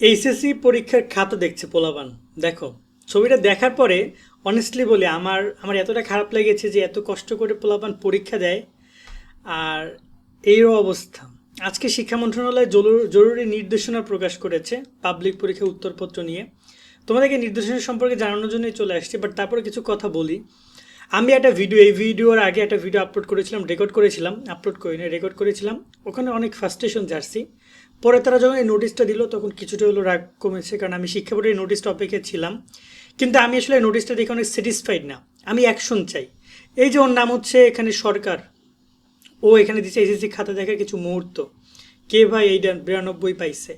HSC পরীক্ষার খাতা দেখছে পোলাবান দেখো, ছবিটা দেখার পরে অনেস্টলি বলি, আমার আমার এতটা খারাপ লেগেছে যে এত কষ্ট করে পোলাবান পরীক্ষা দেয় আর এইরও অবস্থা। আজকে শিক্ষা মন্ত্রণালয় জরুরি নির্দেশনা প্রকাশ করেছে পাবলিক পরীক্ষার উত্তরপত্র নিয়ে। তোমাদেরকে নির্দেশনা সম্পর্কে জানানোর জন্যই চলে আসছে বাট তারপরে কিছু কথা বলি। আমি একটা ভিডিও এই ভিডিওর আগে একটা ভিডিও আপলোড করেছিলাম রেকর্ড করেছিলাম আপলোড করিনি রেকর্ড করেছিলাম। ওখানে অনেক ফার্স্টেশন জার্সি। পরে তারা যখন এই নোটিশটা দিল, তখন কিছুটা হলো রাগ কমেছে, কারণ আমি শিক্ষা বোর্ডের এই নোটিশটা অপেক্ষায় ছিলাম। কিন্তু আমি আসলে এই নোটিশটা দেখে অনেক স্যাটিসফাইড না। আমি অ্যাকশন চাই। এই যে ওর নাম হচ্ছে এখানে সরকার। ও এখানে দিচ্ছে এসএসসি খাতা দেখার কিছু মুহূর্ত। কে ভাই এইটা বিরানব্বই পাইছে?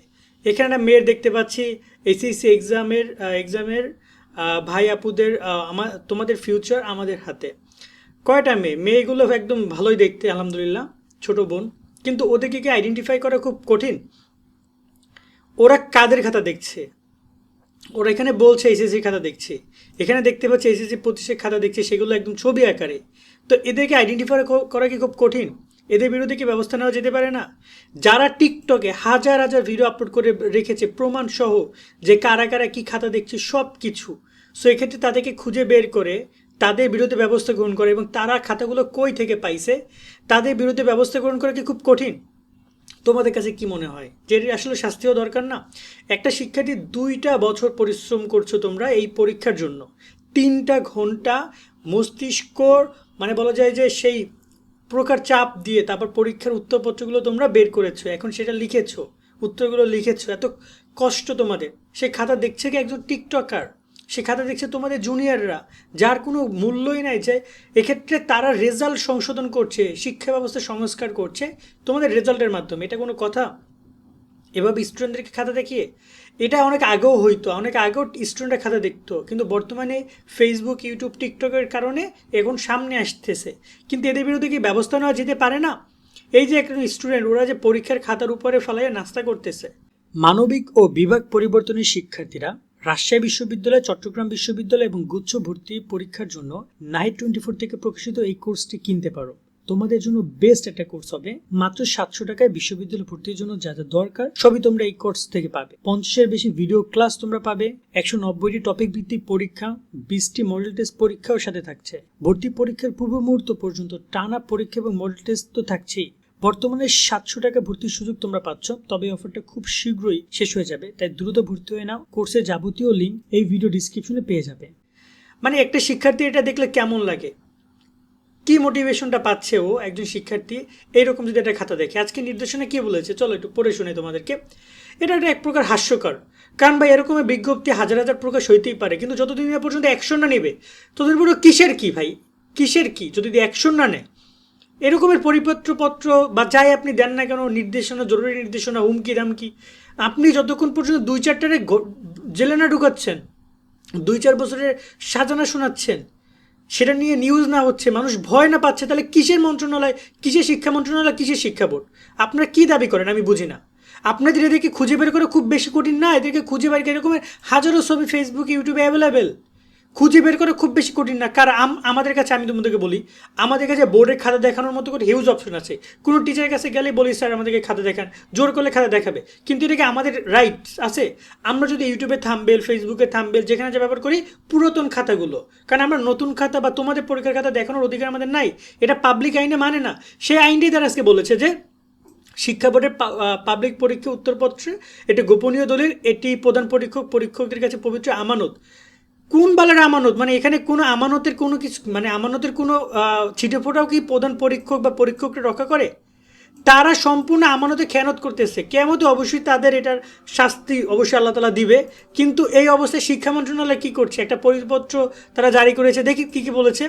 এখানে একটা মেয়ের দেখতে পাচ্ছি এসএসসি এক্সামের এক্সামের ভাই আপুদের আমার তোমাদের ফিউচার আমাদের হাতে। কয়টা মেয়ে? মেয়েগুলো একদম ভালোই দেখতে, আলহামদুলিল্লাহ। ছোট বোন। কিন্তু ওদেরকে কি আইডেন্টিফাই করা খুব কঠিন? ওরা কাদের খাতা দেখছে? ওরা এখানে বলছে এসএসসি খাতা দেখছে। এখানে দেখতে পাচ্ছে এসএসসি পঁচিশের খাতা দেখছে, সেগুলো একদম ছবি আকারে। তো এদেরকে আইডেন্টিফাই করা কি খুব কঠিন? এদের বিরুদ্ধে কি ব্যবস্থা নেওয়া যেতে পারে না? যারা টিকটকে হাজার হাজার ভিডিও আপলোড করে রেখেছে, প্রমাণ সহ যে কারা কারা কী খাতা দেখছে সব কিছু সো এক্ষেত্রে তাদেরকে খুঁজে বের করে তাদের বিরুদ্ধে ব্যবস্থা গ্রহণ করে এবং তারা খাতাগুলো কই থেকে পাইছে? তাদের বিরুদ্ধে ব্যবস্থা গ্রহণ করা কি খুব কঠিন? তোমাদের কাছে কি মনে হয়? যে আসলে শাস্তিও দরকার না? একটা শিক্ষার্থী দুইটা বছর পরিশ্রম করছ তোমরা এই পরীক্ষার জন্য। তিনটা ঘণ্টা মস্তিষ্ক মানে বলা যায় যে সেই প্রকার চাপ দিয়ে তারপর পরীক্ষার উত্তরপত্রগুলো তোমরা বের করেছ, এখন সেটা লিখেছো, উত্তরগুলো লিখেছো, এত কষ্ট তোমাদের। সে খাতা দেখছে কি একজন টিকটকার? সে খাতা দেখছে তোমাদের জুনিয়ররা যার কোনো মূল্যই নাই যে এক্ষেত্রে তারা রেজাল্ট সংশোধন করছে, শিক্ষা ব্যবস্থা সংস্কার করছে তোমাদের রেজাল্টের মাধ্যমে। এটা কোনো কথা? এভাবে স্টুডেন্টদেরকে খাতা দেখিয়ে? এটা অনেক আগেও হইতো, অনেক আগেও স্টুডেন্টরা খাতা দেখতো, কিন্তু বর্তমানে ফেসবুক ইউটিউব টিকটকের কারণে এখন সামনে আসতেছে। কিন্তু এদের বিরুদ্ধে কি ব্যবস্থা নেওয়া যেতে পারে না? এই যে একজন স্টুডেন্ট ওরা যে পরীক্ষার খাতার উপরে ফেলাইয়া নাস্তা করতেছে। মানবিক ও বিভাগ পরিবর্তনের শিক্ষার্থীরা রাজশাহী বিশ্ববিদ্যালয়, চট্টগ্রাম বিশ্ববিদ্যালয় এবং গুচ্ছ ভর্তি পরীক্ষার জন্য নাইট টোয়েন্টি ফোর থেকে প্রকাশিত এই কোর্সটি কিনতে পারো। তোমাদের জন্য বেস্ট একটা কোর্স হবে। মাত্র সাতশো টাকায় বিশ্ববিদ্যালয় ভর্তির জন্য যা যা দরকার, সবই তোমরা এই কোর্স থেকে পাবে। পঞ্চাশের বেশি ভিডিও ক্লাস তোমরা পাবে। একশো নব্বইটি টপিক ভিত্তিক পরীক্ষা, বিশটি মডেল টেস্ট পরীক্ষাও সাথে থাকছে। ভর্তি পরীক্ষার পূর্ব মুহূর্ত পর্যন্ত টানা পরীক্ষা এবং মডেল টেস্ট তো থাকছেই। বর্তমানে সাতশো টাকা ভর্তির সুযোগ তোমরা পাচ্ছ, তবে অফারটা খুব শীঘ্রই শেষ হয়ে যাবে, তাই দ্রুত ভর্তি হয়ে নাও। কোর্সের যাবতীয় লিঙ্ক এই ভিডিও ডিসক্রিপশনে পেয়ে যাবে। মানে একটা শিক্ষার্থী এটা দেখলে কেমন লাগে? কি মোটিভেশনটা পাচ্ছে ও একজন শিক্ষার্থী? এইরকম যদি একটা খাতা দেখে। আজকে নির্দেশনা কি বলেছে? চলো একটু পড়ে শুনে তোমাদেরকে। এটা একটা এক প্রকার হাস্যকর। কারণ ভাই, এরকম বিজ্ঞপ্তি হাজার হাজার প্রকাশ হইতেই পারে, কিন্তু যতদিন পর্যন্ত অ্যাকশন না নেবে, ততদিন পর্যন্ত কিসের কি ভাই? কিসের কি? যদি অ্যাকশন না নেয় এরকমের পরিপত্রপত্র বা যাই আপনি দেন না কেন, নির্দেশনা, জরুরি নির্দেশনা, হুমকি দামকি আপনি যতক্ষণ পর্যন্ত দুই চারটারে জেলে না ঢুকাচ্ছেন, দুই চার বছরের সাজানা শোনাচ্ছেন, সেটা নিয়ে নিউজ না হচ্ছে, মানুষ ভয় না পাচ্ছে, তাহলে কিসের মন্ত্রণালয়, কিসের শিক্ষা মন্ত্রণালয়, কিসের শিক্ষা বোর্ড? আপনারা কী দাবি করেন? আমি বুঝি না। আপনাদের এদেরকে খুঁজে বের করে খুব বেশি কঠিন না, এদেরকে খুঁজে বের এরকমের হাজারো ছবি ফেসবুক ইউটিউবে অ্যাভেলেবেল খুঁজে বের করে খুব বেশি কঠিন না। কারণ আম- আমাদের কাছে, আমি তোমাদেরকে বলি, আমাদের কাছে বোর্ডের খাতা দেখানোর মতো করে হিউজ অপশন আছে। কোনো টিচারের কাছে গেলে বলি, স্যার, আমাদেরকে খাতা দেখান। জোর করলে খাতা দেখাবে। কিন্তু এটাকে আমাদের রাইট আছে। আমরা যদি ইউটিউবে থামবেল ফেসবুকে থামবেল যেখানে যা ব্যবহার করি, পুরাতন খাতাগুলো। কারণ আমরা নতুন খাতা বা তোমাদের পরীক্ষার খাতা দেখানোর অধিকার আমাদের নাই। এটা পাবলিক আইনে মানে না। সেই আইনটাই তারা আজকে বলেছে যে, শিক্ষা বোর্ডের পাবলিক পরীক্ষা উত্তরপত্রে, এটি গোপনীয় দলিল, এটি প্রধান পরীক্ষক, পরীক্ষকদের কাছে পবিত্র আমানত। কোন বালার আমানত? মানে এখানে কোনো আমানতের কোনো কিছু মানে আমানতের কোনো ছিটেফোটাও কি প্রধান পরীক্ষক বা পরীক্ষকরা রক্ষা করে? তারা সম্পূর্ণ আমানতে খেয়ানত করতেছে। কেমতে অবশ্যই তাদের এটার শাস্তি অবশ্যই আল্লাহ তালা দিবে। কিন্তু এই অবস্থায় শিক্ষা মন্ত্রণালয় কী করছে? একটা পরিপত্র তারা জারি করেছে। দেখি কী কী বলেছে।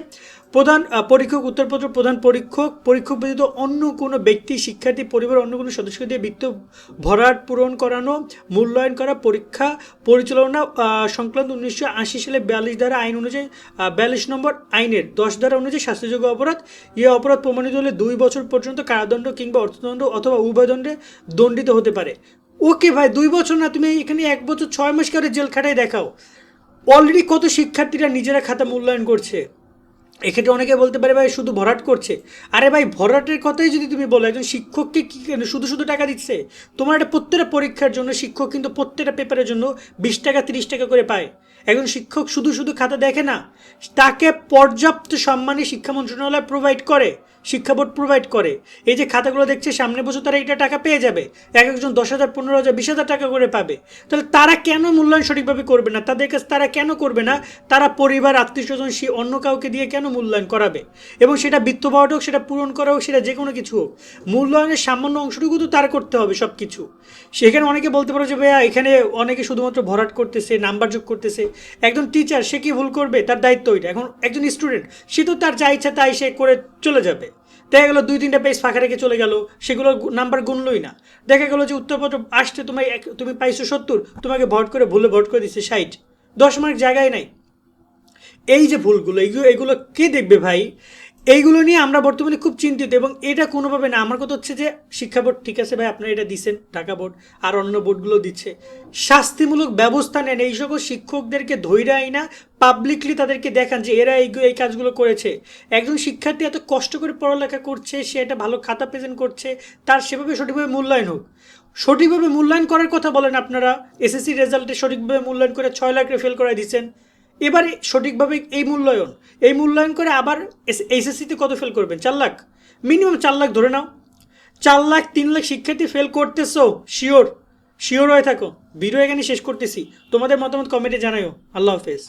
প্রধান পরীক্ষক, উত্তরপত্র প্রধান পরীক্ষক পরীক্ষক ব্যতীত অন্য কোনো ব্যক্তি, শিক্ষার্থী, পরিবার, অন্য কোনো সদস্যকে দিয়ে বৃত্ত ভরাট পূরণ করানো, মূল্যায়ন করা, পরীক্ষা পরিচালনা সংক্রান্ত উনিশশো আশি সালে বিয়াল্লিশ ধারা আইন অনুযায়ী বিয়াল্লিশ নম্বর আইনের দশ ধারা অনুযায়ী শাস্তিযোগ্য অপরাধ। এ অপরাধ প্রমাণিত হলে দুই বছর পর্যন্ত কারাদণ্ড কিংবা অর্থদণ্ড অথবা উভয় দণ্ডে দণ্ডিত হতে পারে। ওকে ভাই, দুই বছর না, তুমি এখানে এক বছর ছয় মাস করে জেল খাটাই দেখাও। অলরেডি কত শিক্ষার্থীরা নিজেরা খাতা মূল্যায়ন করছে। এক্ষেত্রে অনেকে বলতে পারে, ভাই, শুধু ভরাট করছে। আরে ভাই, ভরাটের কথাই যদি তুমি বলো, একজন শিক্ষককে কী কেন, শুধু শুধু টাকা দিচ্ছে? তোমার একটা প্রত্যেকটা পরীক্ষার জন্য শিক্ষক কিন্তু প্রত্যেকটা পেপারের জন্য বিশ টাকা, তিরিশ টাকা করে পায়। একজন শিক্ষক শুধু শুধু খাতা দেখে না, তাকে পর্যাপ্ত সম্মানে শিক্ষা মন্ত্রণালয় প্রোভাইড করে, শিক্ষা বোর্ড প্রোভাইড করে। এই যে খাতাগুলো দেখছে, সামনে বছর তারা এটা টাকা পেয়ে যাবে। এক একজন দশ হাজার, পনেরো হাজার, বিশ হাজার টাকা করে পাবে। তাহলে তারা কেন মূল্যায়ন সঠিকভাবে করবে না? তাদের কাছে তারা কেন করবে না? তারা পরিবার, আত্মীয় স্বজন, সে অন্য কাউকে দিয়ে কেন মূল্যায়ন করাবে? এবং সেটা বৃত্ত পাওয়াটা হোক, সেটা পূরণ করা হোক, সেটা যে কোনো কিছু হোক, মূল্যায়নের সামান্য অংশটুকু তো তার করতে হবে সব কিছু সেখানে অনেকে বলতে পারো যে, ভাইয়া, এখানে অনেকে শুধুমাত্র ভরাট করতেছে, নাম্বার যোগ করতেছে। একজন টিচার সে কি ভুল করবে? তার দায়িত্ব ওইটা। এখন একজন স্টুডেন্ট সে তো তার যা ইচ্ছা তাই সে করে চলে যাবে। দেখা গেলো দুই, তিনটা পেজ ফাঁকা রেখে চলে গেল, সেগুলো নাম্বার গুনলই না। দেখা গেলো যে উত্তরপত্র আসতে তোমায় এক- তুমি পাইছো সত্তর, তোমাকে ভোট করে ভুলে ভোট করে দিচ্ছে ষাট। দশ মার্ক জায়গায় নাই। এই যে ভুলগুলো, এইগুলো এগুলো কে দেখবে ভাই? এইগুলো নিয়ে আমরা বর্তমানে খুব চিন্তিত এবং এটা কোনোভাবে না। আমার কথা হচ্ছে যে শিক্ষা বোর্ড, ঠিক আছে ভাই, আপনারা এটা দিচ্ছেন ঢাকা বোর্ড আর অন্য বোর্ডগুলো দিচ্ছে। শাস্তিমূলক ব্যবস্থা নেন, এই সকল শিক্ষকদেরকে ধৈর্য আইনা পাবলিকলি তাদেরকে দেখান যে এরা এই এই কাজগুলো করেছে। একজন শিক্ষার্থী এত কষ্ট করে পড়ালেখা করছে, সে একটা ভালো খাতা প্রেজেন্ট করছে, তার সেভাবে সঠিকভাবে মূল্যায়ন হোক। সঠিকভাবে মূল্যায়ন করার কথা বলেন আপনারা এসএসসি রেজাল্টে সঠিকভাবে মূল্যায়ন করে ছয় লাখ ফেল করাই দিচ্ছেন। এবারে সঠিকভাবে এই মূল্যায়ন এই মূল্যায়ন করে আবার এইচএসসিতে কত ফেল করবেন? চার লাখ। মিনিমাম চার লাখ ধরে নাও। চার লাখ, তিন লাখ শিক্ষার্থী ফেল করতেছো শিওর শিওর হয়ে থাকো। ভিডিও এখানে শেষ করতেছি। তোমাদের মতামত কমেন্টে জানাইও আল্লাহ হাফেজ।